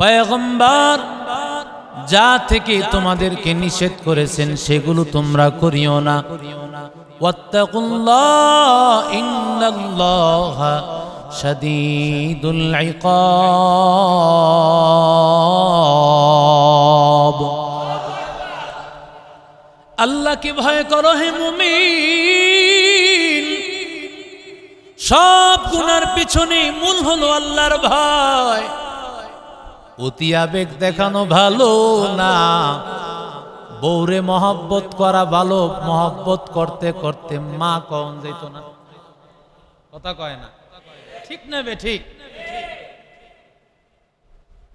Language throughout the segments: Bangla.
পয়গম্বর, যা থেকে তোমাদেরকে নিষেধ করেছেন, সেগুলো তোমরা করিও না। আল্লাহকে ভয় করো হে মুমিন। সব গুনার পিছনে মূল হলো আল্লাহর ভয়। অতি আবেগ দেখানো ভালো না। বৌরে মহব্বত করা ভালো, মহব্বত করতে করতে মা কন যেত না। কথা কয় না? ঠিক না বে ঠিক?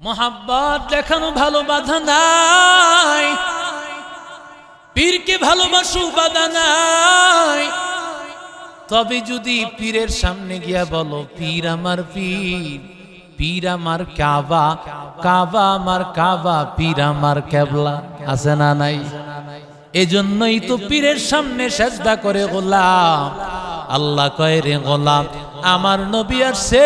মহাব্বত দেখানো ভালো বাধা নাই। পীরকে ভালোবাসু বাধা নাই। তবে যদি পীরের সামনে গিয়া বলো, পীর আমার পীর। পীর আমার কাবা কাবা আমার কাবা, পীর আমার কেবলা, আছে না নাই? এজন্যই তো পীরের সামনে সেজদা করে গোলাম। আল্লাহ কয় রে গোলাম, আমার নবী আসছে,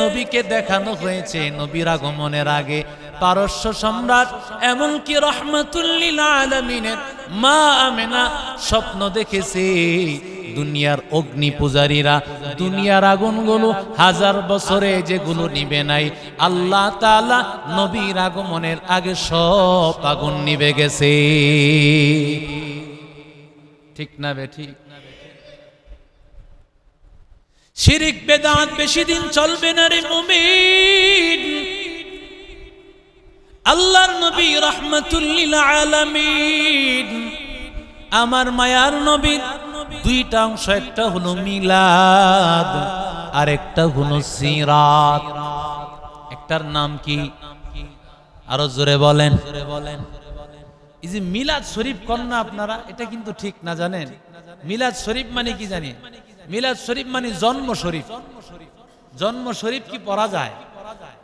নবীকে দেখানো হয়েছে নবীর আগমনের আগে। পারস্য সম্রাট, এমনকি রহমতুল্লিল আলমিনের মা আমেনা স্বপ্ন দেখেছে। দুনিয়ার অগ্নি পূজারীরা, দুনিয়ার আগুনগুলো হাজার বছরে যেগুলো নিবে নাই, আল্লাহ তাআলা নবীর আগমনের আগে সব আগুন নিবে গেছে। ঠিক না বে ঠিক? শিরিক বেদাত বেশি দিন চলবে না রে মুমিন। আল্লাহর নবী রহমতুল্লিল আলামিন। আমার মায়ার নবীর দুইটা অংশ, একটা হলো মিলাদ আর একটা হলো সিরাত। একটার নাম কি? আরও জোরে বলেন। এই যে মিলাদ শরীফ কন্যা আপনারা, এটা কিন্তু ঠিক না জানেন? মিলাদ শরীফ মানে কি জানি? মিলাদ শরীফ মানে জন্ম শরীফ। জন্ম শরীফ কি পড়া যায়?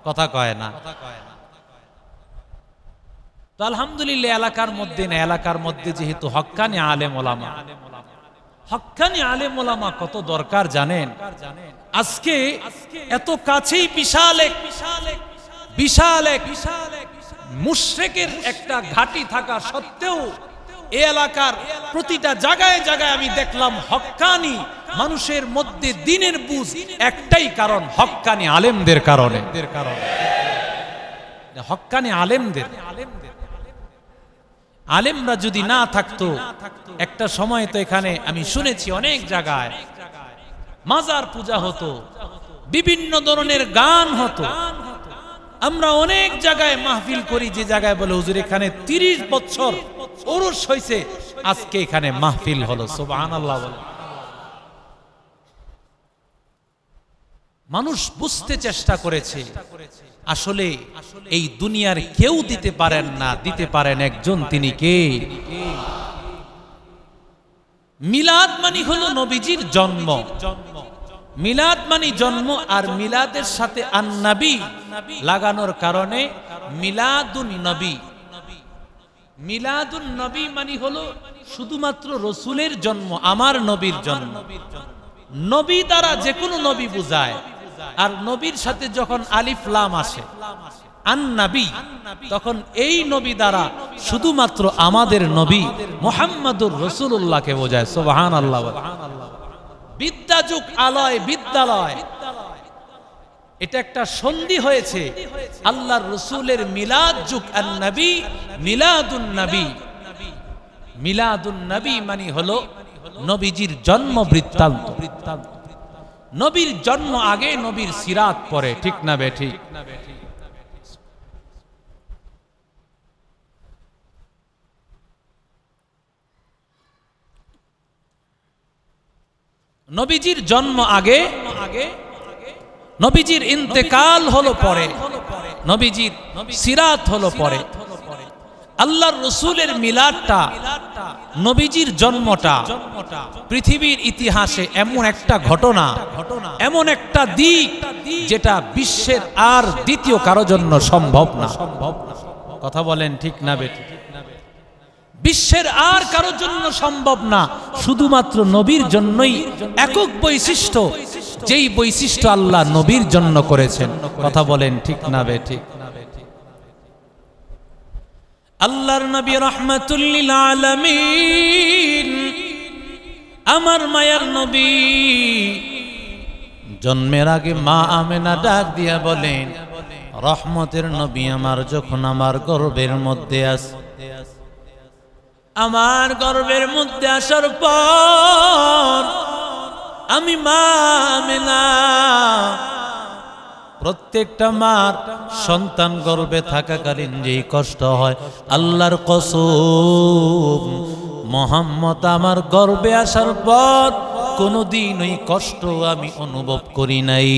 কথা কয় না। তো আলহামদুলিল্লাহ, এলাকার মধ্যে না, এলাকার মধ্যে যেহেতু হক্কানি আলেম ওলামা। হক্কানি আলেম ওলামা কত দরকার জানেন? আজকে এত কাছেই বিশাল এক বিশাল এক মুশ্রেকের একটা ঘাটি থাকা সত্ত্বেও এ এলাকার প্রতিটা জায়গায় জায়গায় আমি দেখলাম হক্কানি মানুষের মধ্যে দিনের বুঝ একটাই কারণ হক্কানি আলেমদের কারণে। হক্কানি আলেমদের। আলেমরা যদি না থাকতো, একটা সময় তো এখানে আমি শুনেছি অনেক জায়গায়, মাজার পূজা হতো, বিভিন্ন ধরনের গান হতো। আমরা অনেক জায়গায় মাহফিল করি, যে জায়গায় বলে, হুজুর, এখানে তিরিশ বছর ওরস হয়েছে আজকে এখানে মাহফিল হলো। সোবাহ আল্লাহ বলে। মানুষ বুঝতে চেষ্টা করেছে, আসলে এই দুনিয়ার কেউ দিতে পারেন না, দিতে পারেন একজন, তিনি কে? মিলাদ মানি হলো নবীজির জন্ম। মিলাদ মানি জন্ম আর মিলাদের সাথে আন্নাবি লাগানোর কারণে মিলাদুন নবী। মিলাদুন নবী মানি হলো শুধুমাত্র রসুলের জন্ম, আমার নবীর জন্ম। নবী দ্বারা যে কোনো নবী বুঝায়। আর নবীর সাথে যখন আলিফ লাম আসে আন্নাবি তখন এই নবী দ্বারা শুধুমাত্র আমাদের নবী মোহাম্মদুর রসুল্লাহকে বোঝায় সোবাহান আল্লাহ বিদ্যাযুগ আলয়, বিদ্যালয়। এটা একটা সন্ধি হয়েছে আল্লাহ রসুলের মিলাদ যুগ নবী, মিলাদুন নবী। মিলাদুন নবী মানে হলো নবীজির জন্ম বৃত্তান্ত বৃত্তান্ত। নবীর জন্ম আগে নবীর সিরাত পরে, ঠিক না বে ঠিক? নবীজির জন্ম আগে আগে নবীজির ইন্তেকাল হলো পরে, নবীজির সিরাত হলো পরে। আল্লাহর রসুলের মিলাদটা, নবীজির জন্মটা, পৃথিবীর ইতিহাসে এমন একটা ঘটনা, এমন একটা দিক যেটা বিশ্বের আর দ্বিতীয় কারও জন্য সম্ভব না। সম্ভব না কথা বলেন ঠিক না বেঠিক বিশ্বের আর কারোর জন্য সম্ভব না, শুধুমাত্র নবীর জন্যই একক বৈশিষ্ট্য, যেই বৈশিষ্ট্য আল্লাহ নবীর জন্য করেছেন। কথা বলেন ঠিক না বে? ঠিক। আল্লাহর নবী রহমাতুল্লিল আলামিন, আমার মায়ার নবী। জন্মের আগে মা আমেনা ডাক দিয়া বলেন, রহমতের নবী আমার যখন আমার গর্বের মধ্যে আস আমার গর্বের মধ্যে আসার পর আমি মা আমেনা প্রত্যেকটা মার সন্তান গর্বে থাকাকালীন যেই কষ্ট হয়, আল্লাহর কসম, মোহাম্মদ আমার গর্বে আসার পর কোনোদিন ওই কষ্ট আমি অনুভব করি নাই।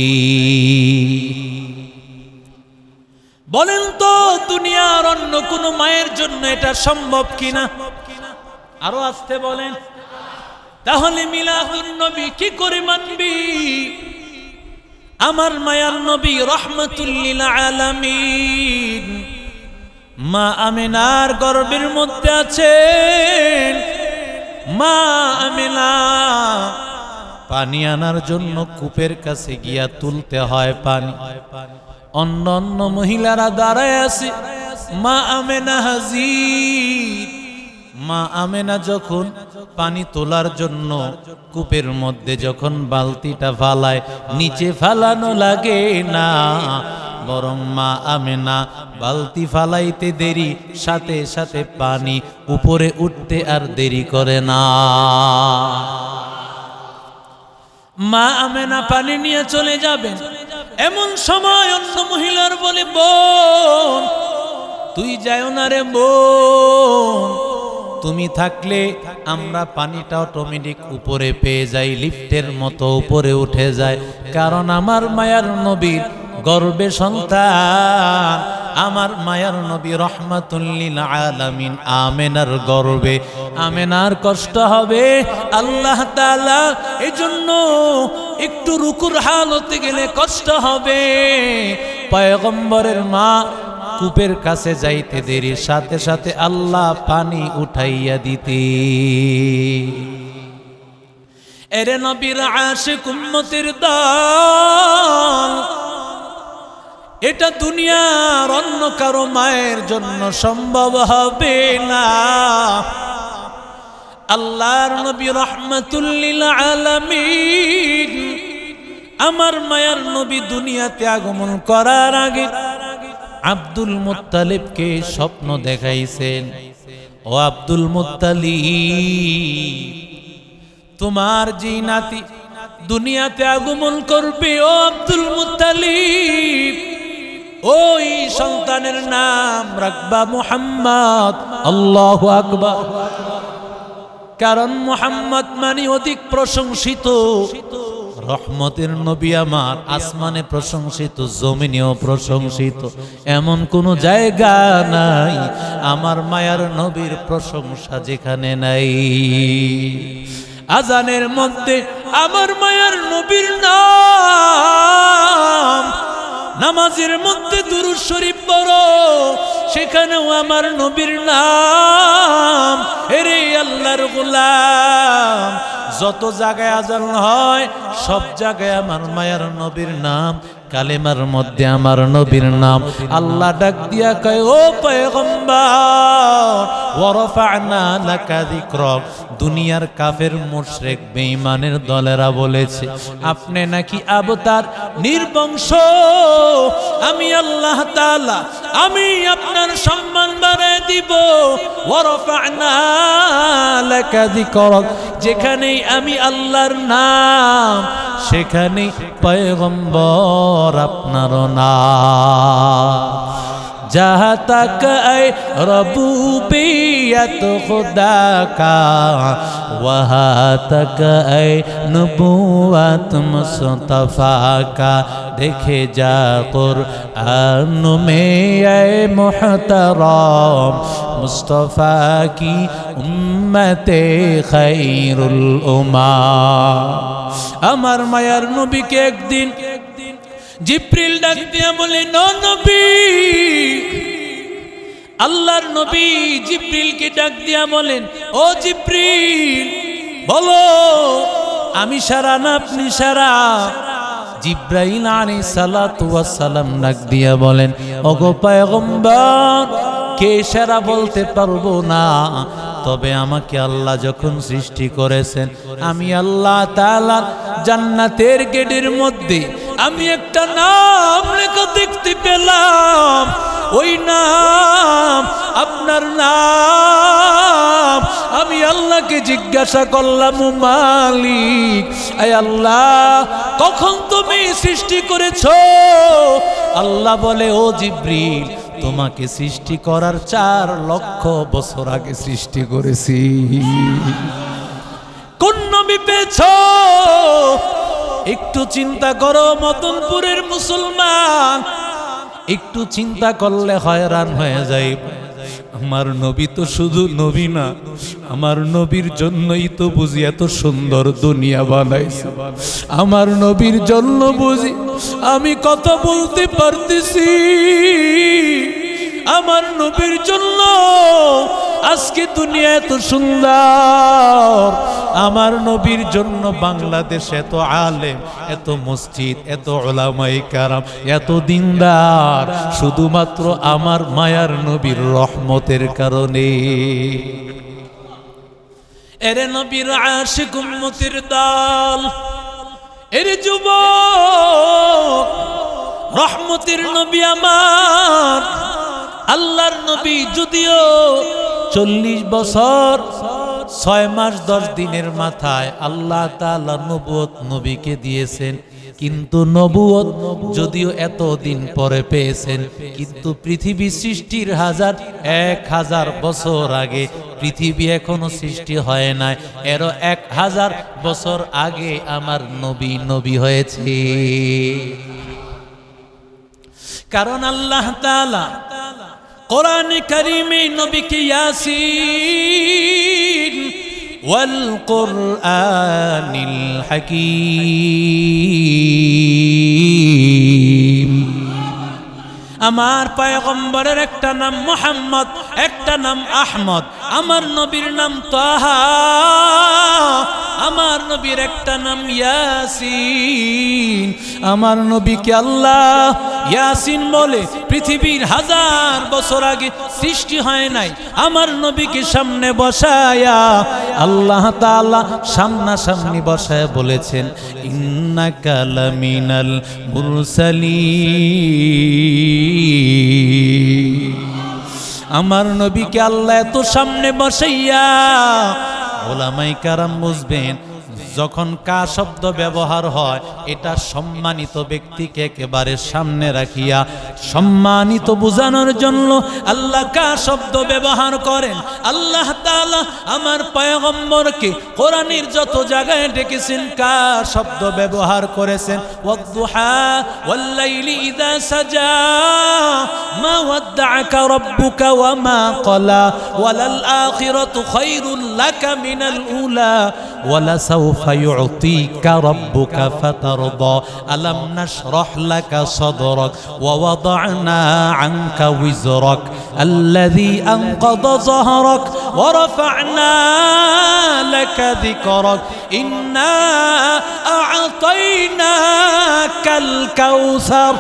বলেন তো, দুনিয়ার অন্য কোনো মায়ের জন্য এটা সম্ভব কিনা? আরও আসতে বলেন। তাহলে মিলাদুন কি করে মানবি? আমার মায়ার নবী রহমতুল্লিল আলামিন। মা আমিনার গর্বের মধ্যে আছেন। মা আমিনা, পানি আনার জন্য কূপের কাছে গিয়া তুলতে হয় পানি। অন্য অন্য মহিলারা দাঁড়ায় আছে। মা আমেনা হাজির। মা আমেনা যখন পানি তোলার জন্য কূপের মধ্যে যখন বালতিটা ফালায়, নিচে ফালানো লাগে না। বরং মা আমেনা বালতি ফালাইতে দেরি, সাথে সাথে পানি উপরে উঠতে আর দেরি করে না। মা আমেনা পানি নিয়ে চলে যাবেন। এমন সময় অন্য মহিলার বলে, বোন, তুই যাও না রে বোন। তুমি থাকলে আমরা পানিটা অটোমেটিক উপরে পেয়ে যাই লিফটের মতো উপরে উঠে যায়। কারণ আমার মায়ার নবীর গর্বে সন্তান। আমার মায়ার নবী রহমাতুল্লিল আলামিন আমেনার গর্বে। আমেনার কষ্ট হবে আল্লাহ তাআলা, এজন্য একটু রুকুর হালতে গেলে কষ্ট হবে। পয়গম্বরের মা কূপের কাছে যাইতে দেরি, সাথে সাথে আল্লাহ পানি উঠাইয়া দিতে। এরে নবীর আশিক উম্মতের দল, এটা দুনিয়ার অন্য কারও মায়ের জন্য সম্ভব হবে না। আল্লাহর নবী রহমতুল্লিল আলামিন, আমার মায়ার নবী দুনিয়াতে আগমন করার আগে আব্দুল মুত্তালিবকে স্বপ্ন দেখাইছেন। ও আব্দুল মুত্তালিব, তোমার যে নাতি দুনিয়াতে আগমন করবে, ও আব্দুল মুত্তালিব, ওই সন্তানের নাম রাখবা মুহাম্মদ, আল্লাহ আকবা কারণ মুহাম্মদ মানে অধিক প্রশংসিত। রহমতের নবী আমার, আসমানে প্রশংসিত, জমিনেও প্রশংসিত। এমন কোন জায়গা নাই, আমার মায়ার নবীর প্রশংসা যেখানে নাই। আজানের মধ্যে আমার মায়ার নবীর নাম। নামাজের মধ্যে দুরুদ শরীফ বড় সেখানেও আমার নবীর নাম। এরে আল্লাহর গোলাম যত জায়গায় আজান হয়, সব জায়গায় আমার মায়ার নবীর নাম, কালেমার মধ্যে আমার নবীর নাম। আল্লাহ ডাক দিয়া কয়, ও পয়গম্বর, ওয়ারফা'না লাকা যিকরক। দুনিয়ার কাফের মুশরিক বেঈমানের দলেরা বলেছে, আপনি নাকি আবতার, নির্বংশ? আমি আল্লাহ তাআলা, আমি আপনার বাড়ায় দিব। যেখানেই আমি আল্লাহর নাম সেখানেই পয়গম্বর আপনার নাম। جہاں تک اے ربوبیت خدا کا وہاں تک اے نبوت مصطفیٰ کا دیکھے جا قرآن میں اے محترام مصطفیٰ کی امت خیر الامہ امر میر نبی کے ایک دن জিপ্রিল ডাক দিয়া বলে, "ন নবী। আল্লাহর নবী জিব্রিলকে ডাক দিয়া বলেন, ও জিপ্রিল বলো, আমি সারা না আপনি সারা? জিব্রাইল সালাতু সালাম ডাক দিয়া বলেন, ওগো পয়গম্বর, কে সারা বলতে পারব না? তবে আমাকে আল্লাহ যখন সৃষ্টি করেছেন, আমি আল্লাহ তাআলার জান্নাতের গেটের মধ্যে আমি একটা নাম লেখা দেখতে পেলাম। ওই নাম, আপনার নাম। আমি আল্লাহকে জিজ্ঞাসা করলাম, "ও মালিক, আয় আল্লাহ, কখন তুমি সৃষ্টি করেছ? আল্লাহ বলে, ও জিব্রিল, তোমাকে সৃষ্টি করার চার লক্ষ বছর আগে সৃষ্টি করেছি। কোন নবী পেয়েছ? একটু চিন্তা করো মতনপুরের মুসলমান। একটু চিন্তা করলে হয়রান হয়ে যায় আমার নবী তো শুধু নবী না, আমার নবীর জন্যই তো বুঝি এত সুন্দর দুনিয়া বানাইছে। আমার নবীর জন্য বুঝি আমি কথা বলতে পারতেছি। আমার নবীর জন্য আজকে দুনিয়া এত সুন্দর। আমার নবীর জন্য বাংলাদেশ এত আলেম, এত মসজিদ, এত ওলামাই কারাম, এত দিনদার। শুধুমাত্র আমার মায়ার নবীর রহমতের কারণে। এরে নবীর আশিক উম্মতির দল, এরে যুবক, রহমতের নবী আমার। আল্লাহর নবী যদিও চল্লিশ বছর, ছয় মাস, দশ দিনের মাথায় আল্লাহ নবুয়ত নবীকে দিয়েছেন। কিন্তু নবুয়ত যদিও এত দিন পরে পেয়েছেন, কিন্তু পৃথিবী সৃষ্টির হাজার, এক হাজার বছর আগে পৃথিবী এখনও সৃষ্টি হয় নাই। এরও এক হাজার বছর আগে আমার নবী নবী হয়েছে। কারণ আল্লাহ তাআলা কোরআন কারিমে নবীকে ইয়াসিন, ওয়াল হাকীম। আমার পায়গম্বরের একটা নাম মোহাম্মদ, একটা নাম আহমদ, আমার নবীর নাম তাহা, আমার নবীর একটা নাম ইয়াসিন। আমার নবীকে আল্লাহ ইয়াসিন বলে পৃথিবীর হাজার বছর আগে সৃষ্টি হয় নাই। আমার নবীকে সামনে বসায়া আল্লাহ তাআলা সামনাসামনি বসায় বলেছেন, ইন্নাকা লামিনাল মুরসালিন। আমার নবীকে আল্লাহ এত সামনে বসাইয়া ওলামাই কারাম বুঝবেন যখন কা শব্দ ব্যবহার হয়, এটা সম্মানিত ব্যক্তিকে একেবারে সামনে রাখিয়া সম্মানিত বোঝানোর জন্য আল্লাহ কা শব্দ ব্যবহার করেন। আল্লাহ তাআলা আমার পয়গম্বরকে কোরআনের যত জায়গায় ডেকেছেন, কা শব্দ ব্যবহার করেছেন। সাজা, মা ওয়াদ্দাআকা মা খায়রুল লাকা মিনাল উলা, ওয়ালা সাউফা فيعطيك ربك فترضى. ألم نشرح لك صدرك ووضعنا عنك وزرك الذي أنقض ظهرك ورفعنا لك ذكرك. إنا أعطيناك الكوثر.